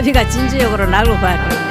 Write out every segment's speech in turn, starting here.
나비가 진주 역으로 날고 가고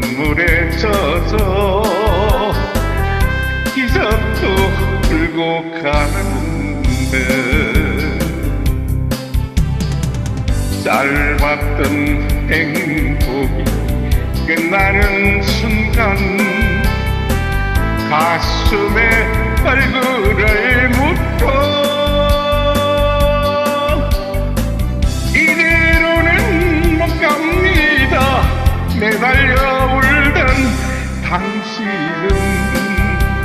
눈물에 젖어 기적도 불고 가는데 짧았던 행복이 끝나는 순간 가슴에 매달려 울던 당신은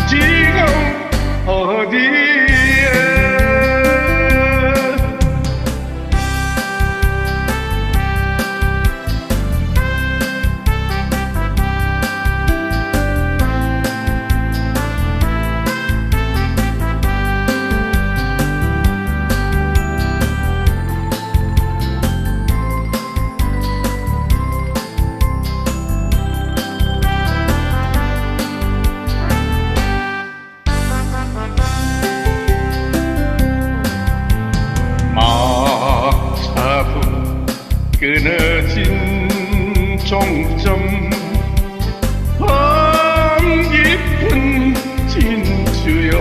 지금 어디 끊어진 종점. 밤 깊은 진주여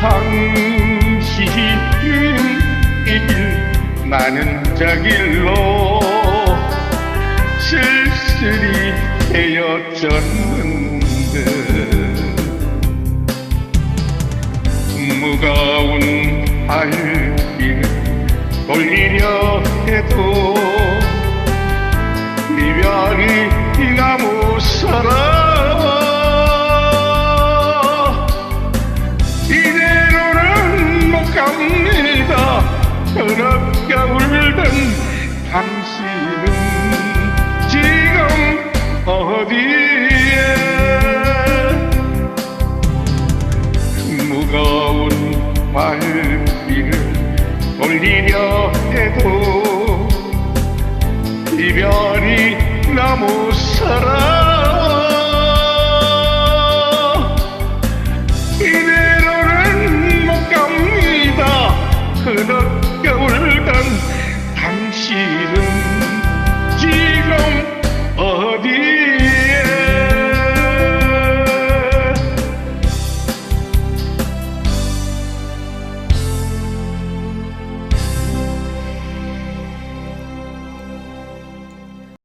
당신은 이길 나는 저 길로 쓸쓸히 헤어졌는데. 무거운 발길을 돌리려 해도 이별이 나무 서러워. 이대로는 못 갑니다. 그렇게 울던 당신은 너무 서러워